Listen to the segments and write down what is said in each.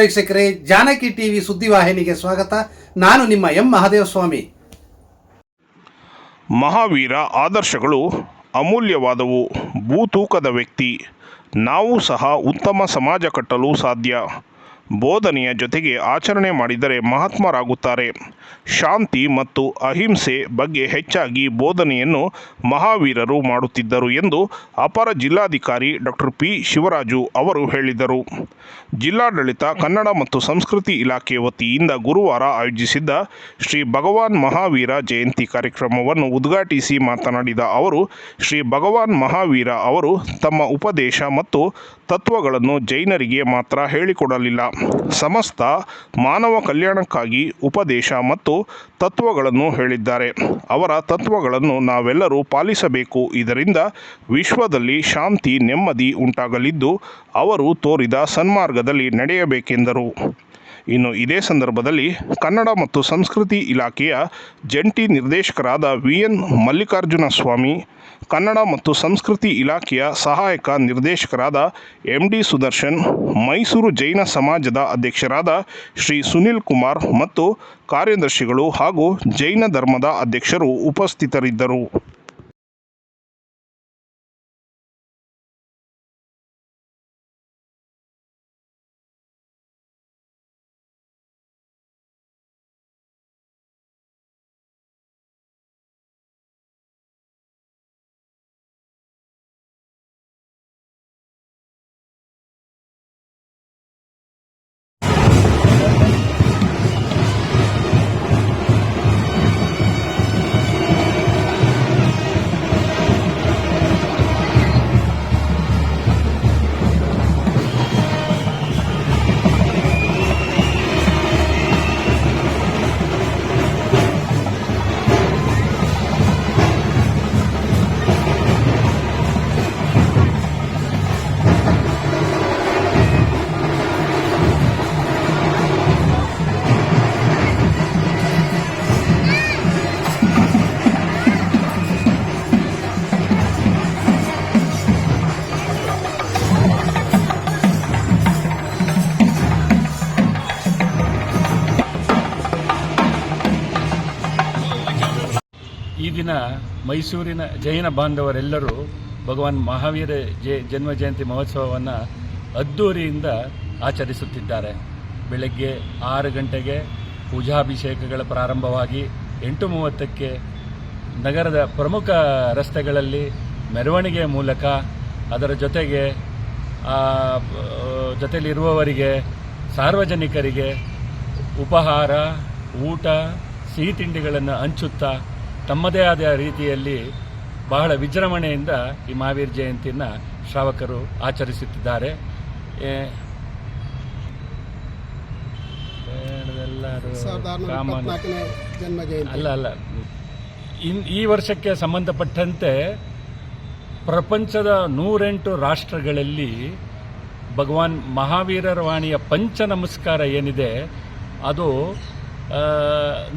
ವೀಕ್ಷಕರೇ, ಜಾನಕಿ ಟಿವಿ ಸುದ್ದಿವಾಹಿನಿಗೆ ಸ್ವಾಗತ. ನಾನು ನಿಮ್ಮ ಎಂ ಮಹಾದೇವಸ್ವಾಮಿ. ಮಹಾವೀರ ಆದರ್ಶಗಳು ಅಮೂಲ್ಯವಾದವು. ಭೂತೂಕದ ವ್ಯಕ್ತಿ. ನಾವು ಸಹ ಉತ್ತಮ ಸಮಾಜ ಕಟ್ಟಲು ಸಾಧ್ಯ. ಬೋಧನೆಯ ಜೊತೆಗೆ ಆಚರಣೆ ಮಾಡಿದರೆ ಮಹಾತ್ಮರಾಗುತ್ತಾರೆ. ಶಾಂತಿ ಮತ್ತು ಅಹಿಂಸೆ ಬಗ್ಗೆ ಹೆಚ್ಚಾಗಿ ಬೋಧನೆಯನ್ನು ಮಹಾವೀರರು ಮಾಡುತ್ತಿದ್ದರು ಎಂದು ಅಪರ ಜಿಲ್ಲಾಧಿಕಾರಿ ಡಾಕ್ಟರ್ ಪಿ. ಶಿವರಾಜು ಅವರು ಹೇಳಿದರು. ಜಿಲ್ಲಾಡಳಿತ, ಕನ್ನಡ ಮತ್ತು ಸಂಸ್ಕೃತಿ ಇಲಾಖೆ ವತಿಯಿಂದ ಗುರುವಾರ ಆಯೋಜಿಸಿದ್ದ ಶ್ರೀ ಭಗವಾನ್ ಮಹಾವೀರ ಜಯಂತಿ ಕಾರ್ಯಕ್ರಮವನ್ನು ಉದ್ಘಾಟಿಸಿ ಮಾತನಾಡಿದ ಅವರು, ಶ್ರೀ ಭಗವಾನ್ ಮಹಾವೀರ ಅವರು ತಮ್ಮ ಉಪದೇಶ ಮತ್ತು ತತ್ವಗಳನ್ನು ಜೈನರಿಗೆ ಮಾತ್ರ ಹೇಳಿಕೊಡಲಿಲ್ಲ. ಸಮಸ್ತ ಮಾನವ ಕಲ್ಯಾಣಕ್ಕಾಗಿ ಉಪದೇಶ ಮತ್ತು ತತ್ವಗಳನ್ನು ಹೇಳಿದ್ದಾರೆ. ಅವರ ತತ್ವಗಳನ್ನು ನಾವೆಲ್ಲರೂ ಪಾಲಿಸಬೇಕು. ಇದರಿಂದ ವಿಶ್ವದಲ್ಲಿ ಶಾಂತಿ, ನೆಮ್ಮದಿ ಉಂಟಾಗಲಿದ್ದು ಅವರು ತೋರಿದ ಸನ್ಮಾರ್ಗದಲ್ಲಿ ನಡೆಯಬೇಕೆಂದರು. ಇನ್ನು ಇದೇ ಸಂದರ್ಭದಲ್ಲಿ ಕನ್ನಡ ಮತ್ತು ಸಂಸ್ಕೃತಿ ಇಲಾಖೆಯ ಜಂಟಿ ನಿರ್ದೇಶಕರಾದ ವಿ ಎನ್ ಮಲ್ಲಿಕಾರ್ಜುನ ಸ್ವಾಮಿ ಕನ್ನಡ ಮತ್ತು ಸಂಸ್ಕೃತಿ ಇಲಾಖೆಯ ಸಹಾಯಕ ನಿರ್ದೇಶಕರಾದ ಎಂ ಡಿ ಸುದರ್ಶನ್, ಮೈಸೂರು ಜೈನ ಸಮಾಜದ ಅಧ್ಯಕ್ಷರಾದ ಶ್ರೀ ಸುನಿಲ್ ಕುಮಾರ್ ಮತ್ತು ಕಾರ್ಯದರ್ಶಿಗಳು ಹಾಗೂ ಜೈನ ಧರ್ಮದ ಅಧ್ಯಕ್ಷರು ಉಪಸ್ಥಿತರಿದ್ದರು. ಮೈಸೂರಿನ ಜೈನ ಬಾಂಧವರೆಲ್ಲರೂ ಭಗವಾನ್ ಮಹಾವೀರ ಜಯ ಜನ್ಮ ಜಯಂತಿ ಮಹೋತ್ಸವವನ್ನು ಅದ್ದೂರಿಯಿಂದ ಆಚರಿಸುತ್ತಿದ್ದಾರೆ. ಬೆಳಗ್ಗೆ ಆರು ಗಂಟೆಗೆ ಪೂಜಾಭಿಷೇಕಗಳ ಪ್ರಾರಂಭವಾಗಿ ಎಂಟು ಮೂವತ್ತಕ್ಕೆ ನಗರದ ಪ್ರಮುಖ ರಸ್ತೆಗಳಲ್ಲಿ ಮೆರವಣಿಗೆ ಮೂಲಕ ಅದರ ಜೊತೆಗೆ ಆ, ಜೊತೆಲಿರುವವರಿಗೆ ಸಾರ್ವಜನಿಕರಿಗೆ ಉಪಹಾರ ಊಟ ಸಿಹಿ ತಿಂಡಿಗಳನ್ನು ಹಂಚುತ್ತಾ ತಮ್ಮದೇ ಆದ ರೀತಿಯಲ್ಲಿ ಬಹಳ ವಿಜೃಂಭಣೆಯಿಂದ ಈ ಮಹಾವೀರ ಜಯಂತಿಯನ್ನು ಶ್ರಾವಕರು ಆಚರಿಸುತ್ತಿದ್ದಾರೆ. ಅಲ್ಲ ಅಲ್ಲ. ಇನ್ ಈ ವರ್ಷಕ್ಕೆ ಸಂಬಂಧಪಟ್ಟಂತೆ ಪ್ರಪಂಚದ ನೂರೆಂಟು ರಾಷ್ಟ್ರಗಳಲ್ಲಿ ಭಗವಾನ್ ಮಹಾವೀರರ ವಾಣಿಯ ಪಂಚ ನಮಸ್ಕಾರ ಏನಿದೆ ಅದು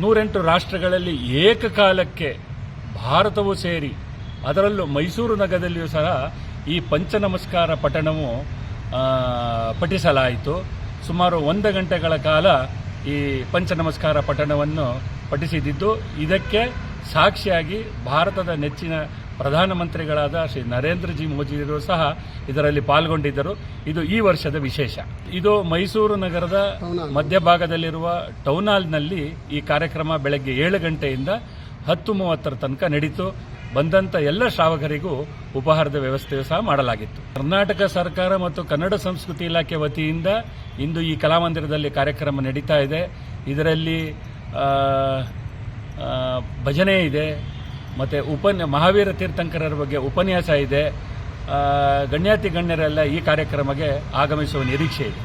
ನೂರೆಂಟು ರಾಷ್ಟ್ರಗಳಲ್ಲಿ ಏಕಕಾಲಕ್ಕೆ ಭಾರತವು ಸೇರಿ, ಅದರಲ್ಲೂ ಮೈಸೂರು ನಗರದಲ್ಲಿಯೂ ಸಹ ಈ ಪಂಚ ನಮಸ್ಕಾರ ಪಠಣವು ಪಠಿಸಲಾಯಿತು. ಸುಮಾರು ಒಂದು ಗಂಟೆಗಳ ಕಾಲ ಈ ಪಂಚ ನಮಸ್ಕಾರ ಪಠಣವನ್ನು ಪಠಿಸಿದ್ದು. ಇದಕ್ಕೆ ಸಾಕ್ಷಿಯಾಗಿ ಭಾರತದ ನೆಚ್ಚಿನ ಪ್ರಧಾನಮಂತ್ರಿಗಳಾದ ಶ್ರೀ ನರೇಂದ್ರ ಜಿ ಮೋದಿಯವರು ಸಹ ಇದರಲ್ಲಿ ಪಾಲ್ಗೊಂಡಿದ್ದರು. ಇದು ಈ ವರ್ಷದ ವಿಶೇಷ. ಇದು ಮೈಸೂರು ನಗರದ ಮಧ್ಯಭಾಗದಲ್ಲಿರುವ ಟೌನ್ ಹಾಲ್ನಲ್ಲಿ ಈ ಕಾರ್ಯಕ್ರಮ ಬೆಳಗ್ಗೆ ಏಳು ಗಂಟೆಯಿಂದ ಹತ್ತು ಮೂವತ್ತರ ತನಕ ನಡೀತು. ಬಂದಂತ ಎಲ್ಲ ಶ್ರಾವಕರಿಗೂ ಉಪಹಾರದ ವ್ಯವಸ್ಥೆಯು ಸಹ ಮಾಡಲಾಗಿತ್ತು. ಕರ್ನಾಟಕ ಸರ್ಕಾರ ಮತ್ತು ಕನ್ನಡ ಸಂಸ್ಕೃತಿ ಇಲಾಖೆ ವತಿಯಿಂದ ಇಂದು ಈ ಕಲಾಮಂದಿರದಲ್ಲಿ ಕಾರ್ಯಕ್ರಮ ನಡೀತಾ ಇದೆ. ಇದರಲ್ಲಿ ಭಜನೆ ಇದೆ. ಮತ್ತು ಉಪನ್ಯ ಮಹಾವೀರ ತೀರ್ಥಂಕರರ ಬಗ್ಗೆ ಉಪನ್ಯಾಸ ಇದೆ. ಗಣ್ಯಾತಿ ಗಣ್ಯರೆಲ್ಲ ಈ ಕಾರ್ಯಕ್ರಮಕ್ಕೆ ಆಗಮಿಸುವ ನಿರೀಕ್ಷೆ ಇದೆ.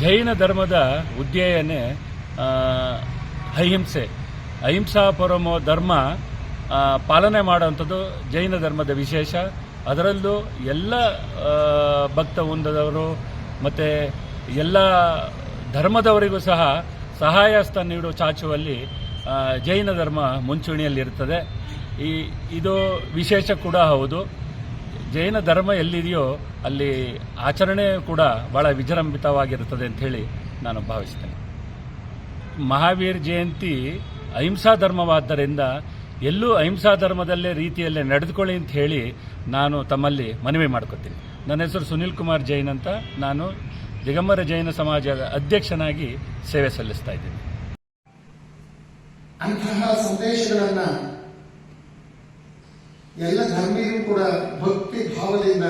ಜೈನ ಧರ್ಮದ ಉದ್ದೇಯನೇ ಆ, ಅಹಿಂಸೆ. ಅಹಿಂಸಾ ಪರಮೋ ಧರ್ಮ ಪಾಲನೆ ಮಾಡುವಂಥದ್ದು ಜೈನ ಧರ್ಮದ ವಿಶೇಷ. ಅದರಲ್ಲೂ ಎಲ್ಲ ಭಕ್ತ ವೃಂದದವರು ಮತ್ತು ಎಲ್ಲ ಧರ್ಮದವರಿಗೂ ಸಹ ಸಹಾಯಸ್ಥ ನೀಡುವ ಚಾಚುವಲ್ಲಿ ಜೈನ ಧರ್ಮ ಮುಂಚೂಣಿಯಲ್ಲಿರ್ತದೆ ಈ, ಇದು ವಿಶೇಷ ಕೂಡ ಹೌದು. ಜೈನ ಧರ್ಮ ಎಲ್ಲಿದೆಯೋ ಅಲ್ಲಿ ಆಚರಣೆ ಕೂಡ ಬಹಳ ವಿಜೃಂಭಿತವಾಗಿರುತ್ತದೆ ಅಂತ ಹೇಳಿ ನಾನು ಭಾವಿಸ್ತೇನೆ. ಮಹಾವೀರ್ ಜಯಂತಿ ಅಹಿಂಸಾ ಧರ್ಮವಾದ್ದರಿಂದ ಎಲ್ಲೂ ಅಹಿಂಸಾ ಧರ್ಮದಲ್ಲೇ ರೀತಿಯಲ್ಲೇ ನಡೆದುಕೊಳ್ಳಿ ಅಂತ ಹೇಳಿ ನಾನು ತಮ್ಮಲ್ಲಿ ಮನವಿ ಮಾಡ್ಕೊತೀನಿ. ನನ್ನ ಹೆಸರು ಸುನಿಲ್ ಕುಮಾರ್ ಜೈನ್ ಅಂತ ನಾನು ದಿಗಂಬರ ಜೈನ ಸಮಾಜದ ಅಧ್ಯಕ್ಷನಾಗಿ ಸೇವೆ ಸಲ್ಲಿಸ್ತಾ ಇದ್ದೀನಿ. ಅಂತಹ ಸಂದೇಶಗಳನ್ನ ಎಲ್ಲ ಧರ್ಮೀಯರು ಕೂಡ ಭಕ್ತಿ ಭಾವದಿಂದ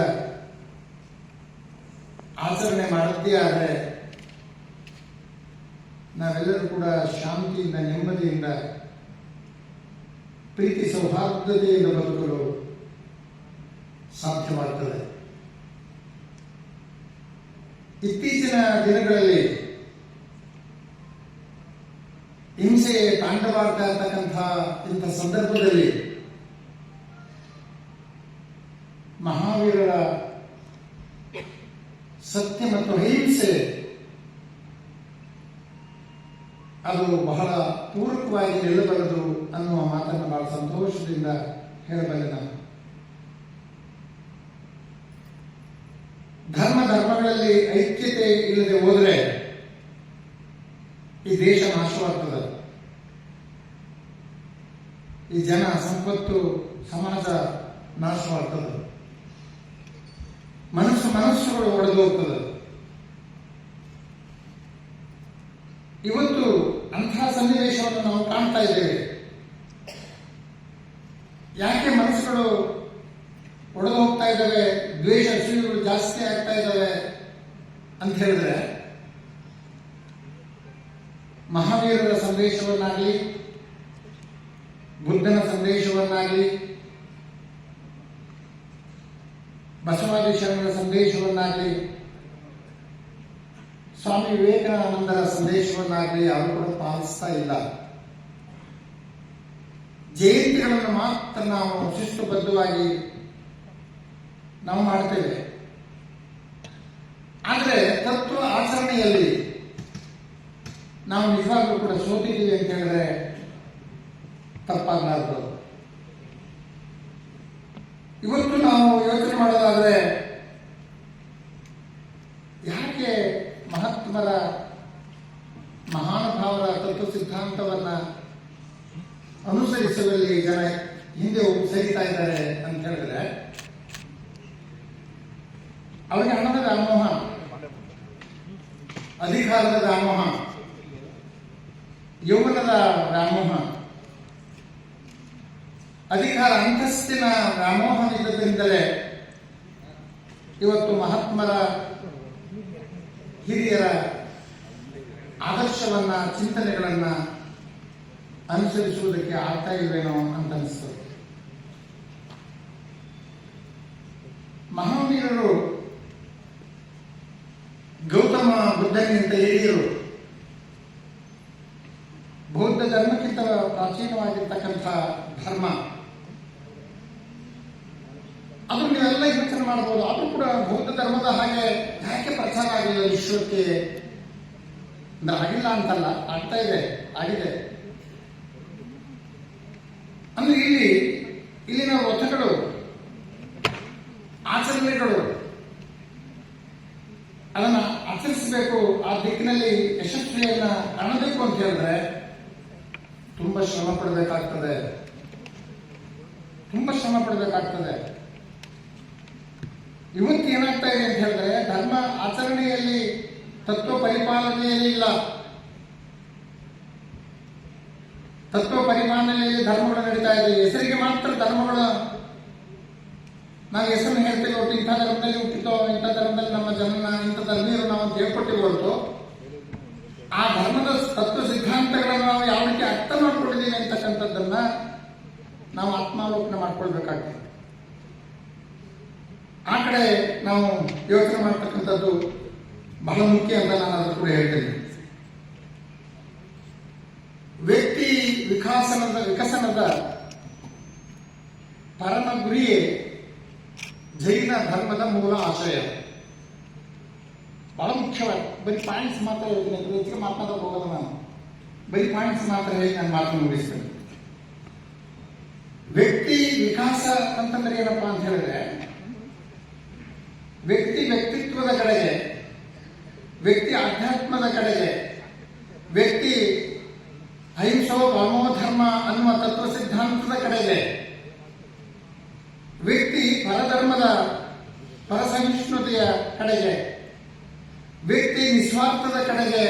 ಆಚರಣೆ ಮಾಡದೇ ಆದರೆ ನಾವೆಲ್ಲರೂ ಕೂಡ ಶಾಂತಿಯಿಂದ, ನೆಮ್ಮದಿಯಿಂದ, ಪ್ರೀತಿ ಸೌಹಾರ್ದತೆಯಿಂದ ಬದುಕಲು ಸಾಧ್ಯವಾಗ್ತದೆ. ಇತ್ತೀಚಿನ ದಿನಗಳಲ್ಲಿ ಹಿಂಸೆ ತಾಂಡವಾಡ್ತಾ ಇರ್ತಕ್ಕಂಥ ಇಂಥ ಸಂದರ್ಭದಲ್ಲಿ ಮಹಾವೀರರ ಸತ್ಯ ಮತ್ತು ಅಹಿಂಸೆ, ಅದು ಬಹಳ ಪೂರಕವಾಗಿ ನಿಲ್ಲಬಲ್ಲದು ಅನ್ನುವ ಮಾತನ್ನು ಬಹಳ ಸಂತೋಷದಿಂದ ಹೇಳಬಲ್ಲೆ ನಾನು. ಧರ್ಮ ಧರ್ಮಗಳಲ್ಲಿ ಐಕ್ಯತೆ ಇಲ್ಲದೆ ಹೋದರೆ ದೇಶ ನಾಶವಾಗ್ತದ ಈ ಜನ ಸಂಪತ್ತು, ಸಮಾಜ ನಾಶವಾಗ್ತದ ಮನಸ್ಸು ಮನಸ್ಸುಗಳು ಒಡೆದು ಹೋಗ್ತದ ಇವತ್ತು ಅಂತಹ ಸನ್ನಿವೇಶವನ್ನು ನಾವು ಕಾಣ್ತಾ ಇದ್ದೇವೆ. ಯಾಕೆ ಮನಸ್ಸುಗಳು ಒಡೆದು ಹೋಗ್ತಾ ಇದ್ದಾವೆ, ದ್ವೇಷ ಅಸೂಯೆಗಳು ಜಾಸ್ತಿ ಆಗ್ತಾ ಇದ್ದಾವೆ ಅಂತ ಹೇಳಿದ್ರೆ ಮಹಾವೀರರ ಸಂದೇಶವನ್ನಾಗಲಿ, ಬುದ್ಧನ ಸಂದೇಶವನ್ನಾಗಲಿ, ಬಸವಾದಿ ಸಂದೇಶವನ್ನಾಗಲಿ, ಸ್ವಾಮಿ ವಿವೇಕಾನಂದರ ಸಂದೇಶವನ್ನಾಗಲಿ ಯಾರು ಕೂಡ ಪಾಲಿಸ್ತಾ ಇಲ್ಲ. ಜಯಂತಿಗಳನ್ನು ಮಾತ್ರ ನಾವು ಶಿಸ್ತುಬದ್ಧವಾಗಿ ನಾವು ಮಾಡ್ತೇವೆ. ಆದರೆ ತತ್ವ ಆಚರಣೆಯಲ್ಲಿ ನಾವು ನಿಜವಾಗ್ಲೂ ಕೂಡ ಸೋತಿದ್ದೀವಿ ಅಂತ ಹೇಳಿದ್ರೆ ತಪ್ಪಾಗಲಾರದು. ಇವತ್ತು ನಾವು ಯೋಚನೆ ಮಾಡೋದಾದ್ರೆ ಯಾಕೆ ಮಹಾತ್ಮರ ಮಹಾನುಭಾವರ ತತ್ವ ಸಿದ್ಧಾಂತವನ್ನ ಅನುಸರಿಸುವಲ್ಲಿ ಜನ ಹಿಂದೆ ಸರಿತಾ ಇದ್ದಾರೆ ಅಂತ ಹೇಳಿದ್ರೆ ಅವರಿಗೆ ಹಣದ ವ್ಯಾಮೋಹ ಅಧಿಕಾರದ ವ್ಯಾಮೋಹ ಯೌವನದ ವ್ಯಾಮೋಹ ಅಧಿಕಾರ ಅಂತಸ್ತಿನ ವ್ಯಾಮೋಹವಿಲ್ಲದಿಂದಲೇ ಇವತ್ತು ಮಹಾತ್ಮರ ಹಿರಿಯರ ಆದರ್ಶವನ್ನ, ಚಿಂತನೆಗಳನ್ನ ಅನುಸರಿಸುವುದಕ್ಕೆ ಆಗ್ತಾ ಇಲ್ವೇನೋ ಅಂತ ಅನಿಸ್ತದೆ ಮಹಾವೀರರು ಗೌತಮ ಬುದ್ಧನಿಗಿಂತ ಹಿರಿಯರು ಬೌದ್ಧ ಧರ್ಮಕ್ಕಿಂತ ಪ್ರಾಚೀನವಾಗಿರ್ತಕ್ಕಂಥ ಧರ್ಮ ಅದು ನೀವೆಲ್ಲ ಯೋಚನೆ ಮಾಡಬಹುದು ಅದು ಕೂಡ ಬೌದ್ಧ ಧರ್ಮದ ಹಾಗೆ ಯಾಕೆ ಪ್ರಚಾರ ಆಗಿಲ್ಲ ವಿಶ್ವಕ್ಕೆ ಅಂದ್ರೆ ಆಗಿಲ್ಲ ಅಂತಲ್ಲ, ಆಗ್ತಾ ಇದೆ, ಆಗಿದೆ. ಅಂದ್ರೆ ಇಲ್ಲಿ ಇಲ್ಲಿನ ವ್ರತಗಳು ಆಚರಣೆಗಳು, ಅದನ್ನ ಆಚರಿಸಬೇಕು ಆ ದಿಕ್ಕಿನಲ್ಲಿ ಯಶಸ್ವಿಯನ್ನ ಕಾಣಬೇಕು ಅಂತ ಹೇಳಿದ್ರೆ ತುಂಬಾ ಶ್ರಮ ಪಡಬೇಕಾಗ್ತದೆ. ತುಂಬಾ ಶ್ರಮ ಪಡಬೇಕಾಗ್ತದೆ. ಇವತ್ತು ಏನಾಗ್ತಾ ಇದೆ ಅಂತ ಹೇಳಿದ್ರೆ ಆಚರಣೆಯಲ್ಲಿ, ತತ್ವ ಪರಿಪಾಲನೆಯಲ್ಲಿ ಇಲ್ಲ. ತತ್ವ ಪರಿಪಾಲನೆಯಲ್ಲಿ ಧರ್ಮಗಳು ನಡೀತಾ ಇದೆ. ಹೆಸರಿಗೆ ಮಾತ್ರ ಧರ್ಮಗಳು, ನಾವು ಹೆಸರನ್ನು ಹೇಳ್ತೇವೆ ಒಟ್ಟು ಇಂಥ ಧರ್ಮದಲ್ಲಿ ಹುಟ್ಟಿತೋ ಇಂಥ ಧರ್ಮದಲ್ಲಿ ನಮ್ಮ ಜನನ ಇಂಥ ಧರ್ಮೀಯರು ನಾವು ಹೇಳ್ಕೊಟ್ಟಿವಿ ಹೊರತು. ಆ ಧರ್ಮದ ತತ್ವ ಸಿದ್ಧಾಂತಗಳನ್ನು ನಾವು ಯಾವ ರೀತಿ ಅರ್ಥ ಮಾಡ್ಕೊಂಡಿದ್ದೀವಿ ಅಂತಕ್ಕಂಥದ್ದನ್ನ ನಾವು ಆತ್ಮಾವಲೋಕನ ಮಾಡ್ಕೊಳ್ಬೇಕಾಗ್ತದೆ. ಆ ಕಡೆ ನಾವು ಯೋಚನೆ ಮಾಡ್ತಕ್ಕಂಥದ್ದು ಬಹಳ ಮುಖ್ಯ ಅಂತ ನಾನು ಅದರ ಕೂಡ ಹೇಳ್ತೇನೆ. ವ್ಯಕ್ತಿ ವಿಕಾಸನದ, ವಿಕಸನದ ಪರಮ ಗುರಿಯೇ ಜೈನ ಧರ್ಮದ ಮೂಲ ಆಶಯ. ಬಹಳ ಮುಖ್ಯವಾಗಿ ಬರೀ ಪಾಯಿಂಟ್ಸ್ ಮಾತ್ರ ಹೇಳ್ತೀನಿ ಅದ್ರ ಹೆಚ್ಚಿಗೆ ಹೋಗಲ್ಲ ನಾನು. ಬರೀ ಪಾಯಿಂಟ್ಸ್ ಮಾತ್ರ ಹೇಳಿ ನಾನು ಮಾತು ಮುಗಿಸ್ತೇನೆ. ವ್ಯಕ್ತಿ ವಿಕಾಸ ಅಂತಂದ್ರೆ ಏನಪ್ಪಾ ಅಂತ ಹೇಳಿದ್ರೆ ವ್ಯಕ್ತಿ ಅಧ್ಯಾತ್ಮದ ಕಡೆಗೆ, ವ್ಯಕ್ತಿ ಅಹಿಂಸೋ ಧರ್ಮ ಅನ್ನುವ ತತ್ವ ಸಿದ್ಧಾಂತದ ಕಡೆಗೆ, ವ್ಯಕ್ತಿ ಪರಧರ್ಮದ ಪರಸಹಿಷ್ಣುತೆಯ ಕಡೆಗೆ, ವ್ಯಕ್ತಿ ನಿಸ್ವಾರ್ಥದ ಕಡೆಗೆ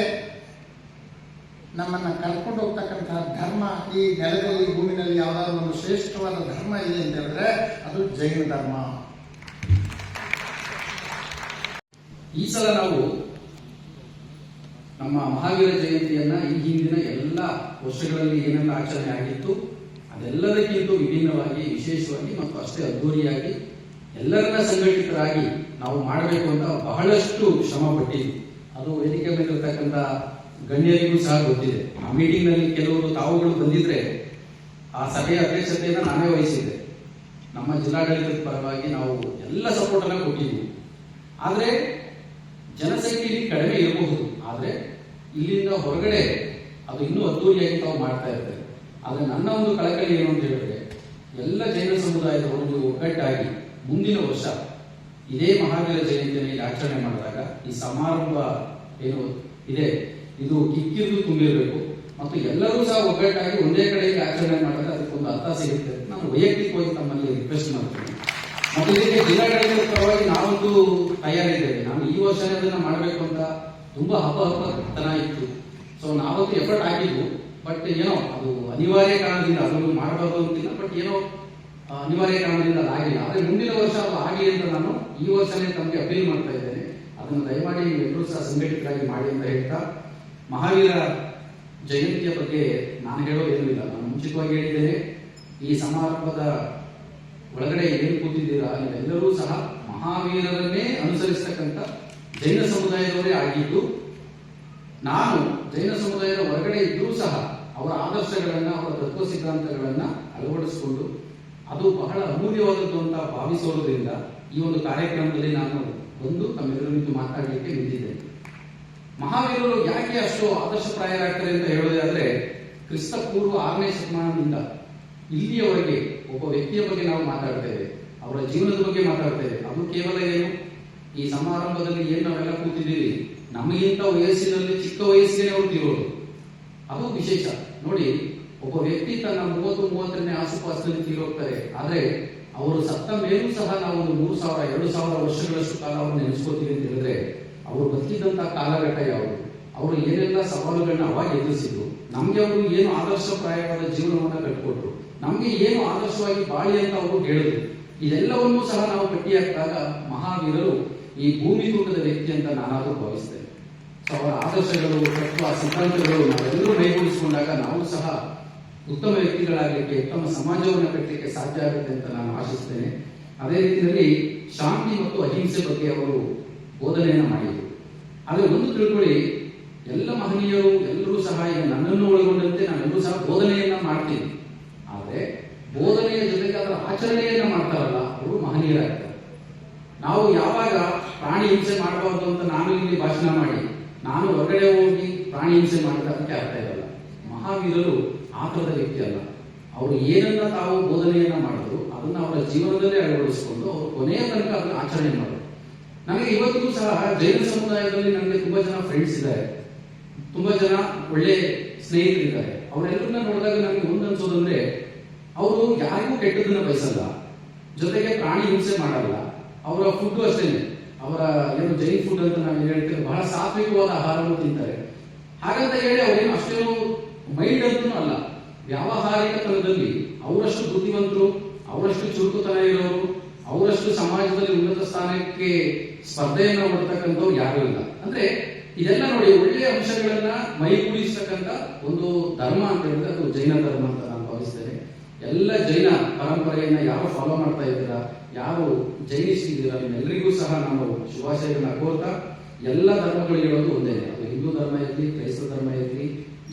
ನಮ್ಮನ್ನು ಕರ್ಕೊಂಡು ಹೋಗ್ತಕ್ಕಂತಹ ಧರ್ಮ ಈ ನೆಲದಲ್ಲಿ ಭೂಮಿನಲ್ಲಿ ಯಾವುದಾದ್ರು ಒಂದು ಶ್ರೇಷ್ಠವಾದ ಧರ್ಮ ಇದೆ ಅಂತ ಹೇಳಿದ್ರೆ ಅದು ಜೈನ ಧರ್ಮ. ಈ ಸಲ ನಾವು ನಮ್ಮ ಮಹಾವೀರ ಜಯಂತಿಯನ್ನ ಈ ಹಿಂದಿನ ಎಲ್ಲ ವರ್ಷಗಳಲ್ಲಿ ಏನೆಲ್ಲ ಆಚರಣೆ ಆಗಿತ್ತು, ಅದೆಲ್ಲದಕ್ಕಿಂತ ವಿಭಿನ್ನವಾಗಿ, ವಿಶೇಷವಾಗಿ ಮತ್ತು ಅಷ್ಟೇ ಅದ್ಧೂರಿಯಾಗಿ ಎಲ್ಲರನ್ನ ಸಂಘಟಿತರಾಗಿ ನಾವು ಮಾಡಬೇಕು ಅಂತ ಬಹಳಷ್ಟು ಶ್ರಮ ಪಟ್ಟಿದ್ವಿ. ಅದು ವೇದಿಕೆ ಮೇಲಿರ್ತಕ್ಕಂಥ ಗಣ್ಯರಿಗೂ ಸಹ ಗೊತ್ತಿದೆ. ಆ ಮೀಟಿಂಗ್ನಲ್ಲಿ ಕೆಲವರು ತಾವುಗಳು ಬಂದಿದ್ರೆ ಆ ಸಭೆಯ ಅಧ್ಯಕ್ಷತೆಯನ್ನು ನಾನೇ ವಹಿಸಿದ್ದೆ. ನಮ್ಮ ಜಿಲ್ಲಾಡಳಿತದ ಪರವಾಗಿ ನಾವು ಎಲ್ಲ ಸಪೋರ್ಟ್ ಅನ್ನ ಕೊಟ್ಟಿದ್ವಿ. ಆದ್ರೆ ಜನಸಂಖ್ಯೆಯಲ್ಲಿ ಕಡಿಮೆ ಇರಬಹುದು. ಆದ್ರೆ ಇಲ್ಲಿಂದ ಹೊರಗಡೆ ಅದು ಇನ್ನೂ ಅದ್ದೂರಿಯಾಗಿ ತಾವು ಮಾಡ್ತಾ ಇರ್ತದೆ ಆದರೆ ನನ್ನ ಒಂದು ಕಳಕಳಿ ಏನು ಅಂತ ಹೇಳಿದ್ರೆ, ಎಲ್ಲ ಜೈನ ಸಮುದಾಯದವರು ಒಂದು ಒಗ್ಗಟ್ಟಾಗಿ ಮುಂದಿನ ವರ್ಷ ಇದೇ ಮಹಾವೀರ ಜಯಂತಿಯನ್ನು ಇಲ್ಲಿ ಆಚರಣೆ ಮಾಡಿದಾಗ ಈ ಸಮಾರಂಭ ಏನು ಇದೆ, ಇದು ಕಿಕ್ಕಿದ್ದು ತುಂಬಿರಬೇಕು. ಮತ್ತು ಎಲ್ಲರೂ ಸಹ ಒಗ್ಗಟ್ಟಾಗಿ ಒಂದೇ ಕಡೆಯಲ್ಲಿ ಆಚರಣೆ ಮಾಡಿದ್ರೆ ಅದಕ್ಕೊಂದು ಅರ್ಥ ಸಿಗುತ್ತೆ ನಾನು ವೈಯಕ್ತಿಕವಾಗಿ ತಮ್ಮಲ್ಲಿ ರಿಕ್ವೆಸ್ಟ್ ಮಾಡ್ತೀನಿ. ಮತ್ತೆ ಇದಕ್ಕೆ ಜಿಲ್ಲಾಡಳಿತದ ಪರವಾಗಿ ನಾವೊಂದು ತಯಾರಿದ್ದೇವೆ ನಾನು ಈ ವರ್ಷನೇ ಅದನ್ನು ಮಾಡಬೇಕು ಅಂತ ತುಂಬಾ ಹಬ್ಬ ಹಬ್ಬತನ ಇತ್ತು ಸೊ ನಾವತ್ತು ಎಫರ್ಟ್ ಆಗಿದ್ವು. ಬಟ್ ಏನೋ, ಅದು ಅನಿವಾರ್ಯ ಕಾರಣದಿಂದ ಅದನ್ನು ಮಾಡಬಾರ್ದು ಅಂತಿಲ್ಲ. ಬಟ್ ಏನೋ ಅನಿವಾರ್ಯ ಕಾರಣದಿಂದ ಅದಾಗಿಲ್ಲ ಆದ್ರೆ ಮುಂದಿನ ವರ್ಷ ಅದು ಆಗಲಿ ಅಂತ ನಾನು ಈ ವರ್ಷನೇ ತಮಗೆ ಅಪೀಲ್ ಮಾಡ್ತಾ ಇದ್ದೇನೆ. ಅದನ್ನು ದಯಮಾಡಿ ಎಲ್ಲರೂ ಸಹ ಸಂಘಟಿತರಾಗಿ ಮಾಡಿ ಅಂತ ಹೇಳ್ತಾ, ಮಹಾವೀರ ಜಯಂತಿಯ ಬಗ್ಗೆ ನಾನು ಹೇಳೋದೇನೂ ಇಲ್ಲ. ನಾನು ಮುಂಚಿತವಾಗಿ ಹೇಳಿದ್ದೇನೆ. ಈ ಸಮಾರಂಭದ ಒಳಗಡೆ ಏನು ಕೂತಿದ್ದೀರಾ ಎಲ್ಲರೂ ಸಹ ಮಹಾವೀರರನ್ನೇ ಅನುಸರಿಸತಕ್ಕಂಥ ಜೈನ ಸಮುದಾಯದವರೇ ಆಗಿದ್ದು, ನಾನು ಜೈನ ಸಮುದಾಯದ ಹೊರಗಡೆ ಇದ್ದರೂ ಸಹ ಅವರ ಆದರ್ಶಗಳನ್ನು, ಅವರ ತತ್ವ ಸಿದ್ಧಾಂತಗಳನ್ನು ಅಳವಡಿಸಿಕೊಂಡು ಅದು ಬಹಳ ಅಮೂಲ್ಯವಾದದ್ದು ಅಂತ ಭಾವಿಸೋದ್ರಿಂದ ಈ ಒಂದು ಕಾರ್ಯಕ್ರಮದಲ್ಲಿ ನಾನು ಬಂದು ತಮ್ಮೆಲ್ಲರೂ ನಿಂತು ಮಾತಾಡಲಿಕ್ಕೆ ನಿಂತಿದ್ದೇನೆ. ಮಹಾವೀರರು ಯಾಕೆ ಅಷ್ಟು ಆದರ್ಶಪ್ರಾಯರಾಗ್ತಾರೆ ಅಂತ ಹೇಳೋದಾದ್ರೆ ಕ್ರಿಸ್ತ ಪೂರ್ವ ಆರನೇ ಶತಮಾನದಿಂದ ಇಲ್ಲಿಯವರೆಗೆ ಒಬ್ಬ ವ್ಯಕ್ತಿಯ ಬಗ್ಗೆ ನಾವು ಮಾತಾಡ್ತೇವೆ ಅವರ ಜೀವನದ ಬಗ್ಗೆ ಮಾತಾಡ್ತೇವೆ ಅದು ಕೇವಲ ಏನು? ಈ ಸಮಾರಂಭದಲ್ಲಿ ಏನು ನಾವೆಲ್ಲ ಕೂತಿದ್ದೀವಿ? ನಮಗಿಂತ ವಯಸ್ಸಿನಲ್ಲಿ ಚಿಕ್ಕ ವಯಸ್ಸಿಗೆ ಅವರು ಅದು ವಿಶೇಷ. ನೋಡಿ, ಒಬ್ಬ ವ್ಯಕ್ತಿ ತನ್ನ ಮೂವತ್ತು ಮೂವತ್ತನೇ ಆಸುಪಾಸಿನಲ್ಲಿ ತೀರೋಗ್ತಾರೆ. ಆದ್ರೆ ಅವರು ಸತ್ತ ಮೇಲೂ ಸಹ ನಾವು ಒಂದು ಮೂರು ಸಾವಿರ, ಎರಡು ಸಾವಿರ ವರ್ಷಗಳಷ್ಟು ಕಾಲ ನೆನೆಸ್ಕೋತೀವಿ ಅಂತ ಹೇಳಿದ್ರೆ ಅವರು ಬದುಕಿದಂತ ಕಾಲಘಟ್ಟ ಯಾವುದು? ಅವರು ಏನೆಲ್ಲ ಸವಾಲುಗಳನ್ನ ಅವಾಗ ಎದುರಿಸಿದ್ರು. ನಮ್ಗೆ ಅವರು ಏನು ಆದರ್ಶಪ್ರಾಯವಾದ ಜೀವನವನ್ನ ಕಟ್ಕೊಟ್ರು. ನಮ್ಗೆ ಏನು ಆದರ್ಶವಾಗಿ ಬಾಳಿ ಅಂತ ಅವರು ಹೇಳಿದ್ರು. ಇದೆಲ್ಲವನ್ನೂ ಸಹ ನಾವು ಪಟ್ಟಿ ಹಾಕಿದಾಗ ಮಹಾವೀರರು ಈ ಭೂಮಿ ತೂಕದ ವ್ಯಕ್ತಿ ಅಂತ ನಾನಾದ್ರೂ ಭಾವಿಸ್ತೇನೆ. ಸೊ, ಅವರ ಆದರ್ಶಗಳು, ತತ್ವ, ಸಿದ್ಧಾಂತಗಳು ನಾವೆಲ್ಲರೂ ಮೈಗೂಡಿಸಿಕೊಂಡಾಗ ನಾವು ಸಹ ಉತ್ತಮ ವ್ಯಕ್ತಿಗಳಾಗಲಿಕ್ಕೆ, ಉತ್ತಮ ಸಮಾಜವನ್ನು ಕಟ್ಟಲಿಕ್ಕೆ ಸಾಧ್ಯ ಆಗುತ್ತೆ ಅಂತ ನಾನು ಆಶಿಸ್ತೇನೆ. ಅದೇ ರೀತಿಯಲ್ಲಿ ಶಾಂತಿ ಮತ್ತು ಅಹಿಂಸೆ ಬಗ್ಗೆ ಅವರು ಬೋಧನೆಯನ್ನು ಮಾಡಿದರು. ಆದರೆ ಒಂದು ತಿಳ್ಕೊಳ್ಳಿ, ಎಲ್ಲ ಮಹನೀಯರು ಎಲ್ಲರೂ ಸಹ ಈಗ ನನ್ನನ್ನು ಒಳಗೊಂಡಂತೆ ನಾನೆಲ್ಲರೂ ಸಹ ಬೋಧನೆಯನ್ನ ಮಾಡ್ತೀನಿ ಆದರೆ ಬೋಧನೆಯ ಜೊತೆಗೆ ಅದರ ಆಚರಣೆಯನ್ನ ಮಾಡ್ತಾರಲ್ಲ, ಅವರು ಮಹನೀಯರಾಗ್ತಾರೆ. ನಾವು ಯಾವಾಗ ಪ್ರಾಣಿ ಹಿಂಸೆ ಮಾಡಬಾರ್ದು ಅಂತ ನಾನು ಇಲ್ಲಿ ಭಾಷಣ ಮಾಡಿ, ನಾನು ಹೊರಗಡೆ ಹೋಗಿ ಪ್ರಾಣಿ ಹಿಂಸೆ ಮಾಡಿದ್ರೆ ಆಗ್ತಾ ಇರಲ್ಲ. ಮಹಾವೀರರು ಆ ವ್ಯಕ್ತಿ ಅಲ್ಲ. ಅವರು ಏನನ್ನ ತಾವು ಬೋಧನೆಯನ್ನ ಮಾಡಿದ್ರು, ಅದನ್ನ ಅವರ ಜೀವನದಲ್ಲೇ ಅಳವಡಿಸಿಕೊಂಡು ಅವರು ಕೊನೆಯ ತನಕ ಅದನ್ನ ಆಚರಣೆ ಮಾಡಿದ್ರು. ನನಗೆ ಇವತ್ತಿಗೂ ಸಹ ಜೈನ ಸಮುದಾಯದಲ್ಲಿ ನನಗೆ ತುಂಬಾ ಜನ ಫ್ರೆಂಡ್ಸ್ ಇದ್ದಾರೆ. ತುಂಬಾ ಜನ ಒಳ್ಳೆ ಸ್ನೇಹಿತರಿದ್ದಾರೆ. ಅವರೆಲ್ಲರನ್ನ ನೋಡಿದಾಗ ನನಗೆ ಒಂದು ಅವರು ಯಾರಿಗೂ ಕೆಟ್ಟದನ್ನ ಬಯಸಲ್ಲ. ಜೊತೆಗೆ ಪ್ರಾಣಿ ಹಿಂಸೆ ಮಾಡಲ್ಲ. ಅವರ ಫುಡ್ ಅಷ್ಟೇನೆ. ಅವರ ಏನು ಜೈನ್ ಫುಡ್ ಅಂತ ನಾವು ಹೇಳ್ತೇವೆ ಬಹಳ ಸಾತ್ವಿಕವಾದ ಆಹಾರವನ್ನು ತಿಂತಾರೆ. ಹಾಗಂತ ಹೇಳಿ ಅವರೇನು ಅಷ್ಟೇನು ಮೈಂಡ್ ಅಂತೂ ಅಲ್ಲ. ವ್ಯಾವಹಾರಿಕ ತನದಲ್ಲಿ ಅವರಷ್ಟು ಬುದ್ಧಿವಂತರು, ಅವರಷ್ಟು ಚುರುಕುತನ ಇರೋರು, ಅವರಷ್ಟು ಸಮಾಜದಲ್ಲಿ ಉನ್ನತ ಸ್ಥಾನಕ್ಕೆ ಸ್ಪರ್ಧೆಯನ್ನು ಮಾಡ್ತಕ್ಕಂಥವ್ರು ಯಾರು ಇಲ್ಲ. ಅಂದ್ರೆ ಇದೆಲ್ಲ ನೋಡಿ ಒಳ್ಳೆಯ ಅಂಶಗಳನ್ನ ಮೈಗೂಡಿಸತಕ್ಕಂಥ ಒಂದು ಧರ್ಮ ಅಂತ ಹೇಳಿದ್ರೆ ಅದು ಜೈನ ಧರ್ಮ ಅಂತ ನಾನು ಭಾವಿಸ್ತೇನೆ. ಎಲ್ಲ ಜೈನ ಪರಂಪರೆಯನ್ನ ಯಾರು ಫಾಲೋ ಮಾಡ್ತಾ ಇದ್ದೀರಾ? ಯಾರು ಜಯಿಸಿದ್ದೀರಾ ನಿಮ್ಮೆಲ್ಲರಿಗೂ ಸಹ ನಾನು ಶುಭಾಶಯಗಳನ್ನ ಕೋರ್ತಾ ಎಲ್ಲ ಧರ್ಮಗಳು ಹೇಳೋದು ಒಂದೇ. ಅದು ಹಿಂದೂ ಧರ್ಮ ಇರಲಿ, ಕ್ರೈಸ್ತ ಧರ್ಮ ಇರಲಿ,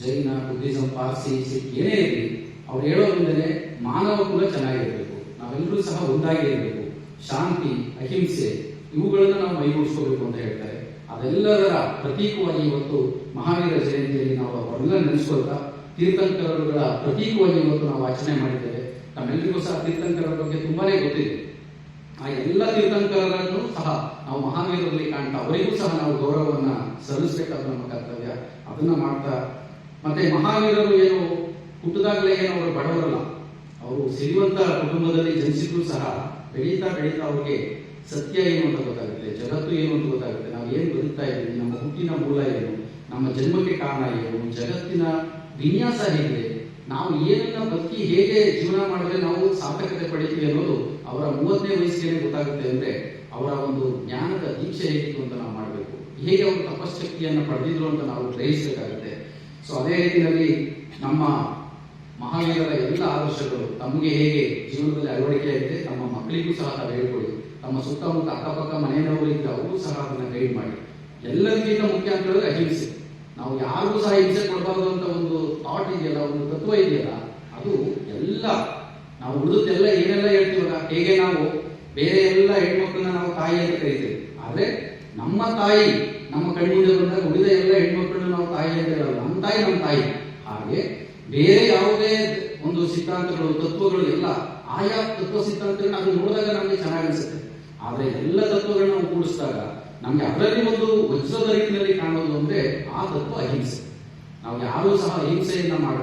ಜೈನ, ಬುದ್ಧಿಸಂ, ಪಾರ್ಸಿ, ಸಿಖ್ ಏನೇ ಇರಲಿ, ಅವ್ರು ಹೇಳೋದ್ರಿಂದಲೇ ಮಾನವ ಕುಲ ಚೆನ್ನಾಗಿರಬೇಕು. ನಾವೆಲ್ಲರೂ ಸಹ ಒಂದಾಗಿ ಇರಬೇಕು ಶಾಂತಿ, ಅಹಿಂಸೆ, ಇವುಗಳನ್ನು ನಾವು ಮೈಗೂಡಿಸ್ಕೋಬೇಕು ಅಂತ ಹೇಳ್ತಾರೆ. ಅದೆಲ್ಲದರ ಪ್ರತೀಕವಾಗಿ ಇವತ್ತು ಮಹಾವೀರ ಜಯಂತಿಯಲ್ಲಿ ನಾವು ಅವರೆಲ್ಲ ನೆನೆಸ್ಕೊಳ್ತಾ ತೀರ್ಥಂಕರರುಗಳ ಪ್ರತೀಕವಾಗಿ ಇವತ್ತು ನಾವು ಆಚರಣೆ ಮಾಡಿದ್ದೇವೆ. ನಮ್ಮೆಲ್ಲರಿಗೂ ಸಹ ತೀರ್ಥಂಕರರ ಬಗ್ಗೆ ತುಂಬಾನೇ ಗೊತ್ತಿದೆ. ಆ ಎಲ್ಲ ತೀರ್ಥಂಕರನ್ನು ಸಹ ನಾವು ಮಹಾವೀರರಲ್ಲಿ ಕಾಣ್ತಾ, ಅವರಿಗೂ ಸಹ ನಾವು ಗೌರವವನ್ನ ಸಲ್ಲಿಸಬೇಕಾದ ನಮ್ಮ ಕರ್ತವ್ಯ ಅದನ್ನ ಮಾಡ್ತಾ. ಮತ್ತೆ ಮಹಾವೀರರು ಏನು ಹುಟ್ಟಿದಾಗಲೇ ಏನು ಅವರು ಬಡವರಲ್ಲ, ಅವರು ಸಿರಿವಂತ ಕುಟುಂಬದಲ್ಲಿ ಜನಿಸಿದ್ರು ಸಹ ಬೆಳೀತಾ ಬೆಳೀತಾ ಅವ್ರಿಗೆ ಸತ್ಯ ಏನು ಅಂತ ಗೊತ್ತಾಗುತ್ತೆ, ಜಗತ್ತು ಏನು ಅಂತ ಗೊತ್ತಾಗುತ್ತೆ. ನಾವು ಏನು ಬದುಕ್ತಾ ಇದ್ದೀವಿ, ನಮ್ಮ ಹುಟ್ಟಿನ ಮೂಲ ಏನು, ನಮ್ಮ ಜನ್ಮಕ್ಕೆ ಕಾರಣ ಏನು, ಜಗತ್ತಿನ ವಿನ್ಯಾಸ ಹೇಗಿದೆ, ನಾವು ಏನನ್ನ ಬದುಕಿ ಹೇಗೆ ಜೀವನ ಮಾಡಿದ್ರೆ ನಾವು ಸಾರ್ಥಕತೆ ಪಡಿತೀವಿ ಅನ್ನೋದು ಅವರ ಮೂವತ್ತನೇ ವಯಸ್ಸಿಗೆ ಗೊತ್ತಾಗುತ್ತೆ ಅಂದ್ರೆ ಅವರ ಒಂದು ಜ್ಞಾನದ ದೀಕ್ಷೆ ಹೇಗಿತ್ತು ಅಂತ ನಾವು ಮಾಡಬೇಕು. ಹೇಗೆ ಅವರು ತಪಶಕ್ತಿಯನ್ನು ಪಡೆದಿದ್ರು ಅಂತ ನಾವು ಗ್ರಹಿಸಬೇಕಾಗುತ್ತೆ. ಸೊ ಅದೇ ರೀತಿಯಲ್ಲಿ ನಮ್ಮ ಮಹಾವೀರರ ಎಲ್ಲ ಆದರ್ಶಗಳು ತಮಗೆ ಹೇಗೆ ಜೀವನದಲ್ಲಿ ಅಳವಡಿಕೆ ಆಗಿದೆ ತಮ್ಮ ಮಕ್ಕಳಿಗೂ ಸಹ ತಾವು ಹೇಳ್ಕೊಡಿ ತಮ್ಮ ಸುತ್ತಮುತ್ತ ಅಕ್ಕಪಕ್ಕ ಮನೆಯವರು ಇದ್ದ ಅವರು ಸಹ ಅದನ್ನ ಗೈಡ್ ಮಾಡಿ. ಎಲ್ಲರಿಗಿಂತ ಮುಖ್ಯ ಅಂತ ಹೇಳಿದ್ರೆ ಅಹಿಂಸೆ. ನಾವು ಯಾರಿಗೂ ಸಹ ಹಿಂಸೆ ಕೊಡಬಾರ್ದು ಅಂತ ಒಂದು ಥಾಟ್ ಇದೆಯಲ್ಲ, ಒಂದು ತತ್ವ ಇದೆಯಲ್ಲ, ಅದು ಎಲ್ಲ ನಾವು ಉಳಿದೆಲ್ಲ ಏನೆಲ್ಲ ಹೇಳ್ತೀವಲ್ಲ, ಹೇಗೆ ನಾವು ಬೇರೆ ಎಲ್ಲ ಹೆಣ್ಮಕ್ಳನ್ನ ನಾವು ತಾಯಿ ಅಂತ ಕರಿತೀವಿ. ಆದ್ರೆ ನಮ್ಮ ತಾಯಿ, ನಮ್ಮ ಕಣ್ಣಿಂದ ಬಂದಾಗ ಉಳಿದ ಎಲ್ಲ ಹೆಣ್ಮಕ್ಳನ್ನ ನಾವು ತಾಯಿ ಅಂತ ಹೇಳಲ್ಲ, ನಮ್ಮ ತಾಯಿ ನಮ್ಮ ತಾಯಿ. ಹಾಗೆ ಬೇರೆ ಯಾವುದೇ ಒಂದು ಸಿದ್ಧಾಂತಗಳು, ತತ್ವಗಳು ಎಲ್ಲ ಆಯಾ ತತ್ವ ಸಿದ್ಧಾಂತಗಳನ್ನ ಅದು ನೋಡಿದಾಗ ನಮಗೆ ಚೆನ್ನಾಗಿ ಅನಿಸುತ್ತೆ. ಆದ್ರೆ ಎಲ್ಲ ತತ್ವಗಳನ್ನ ಕೂಡಿಸಿದಾಗ ನಮ್ಗೆ ಅದರಲ್ಲಿ ಒಂದು ವಜ್ರದ ರೀತಿಯಲ್ಲಿ ಕಾಣೋದು ಅಂದ್ರೆ ಆ ತತ್ವ ಅಹಿಂಸೆ. ನಾವು ಯಾರೂ ಸಹ ಅಹಿಂಸೆಯನ್ನ ಮಾಡ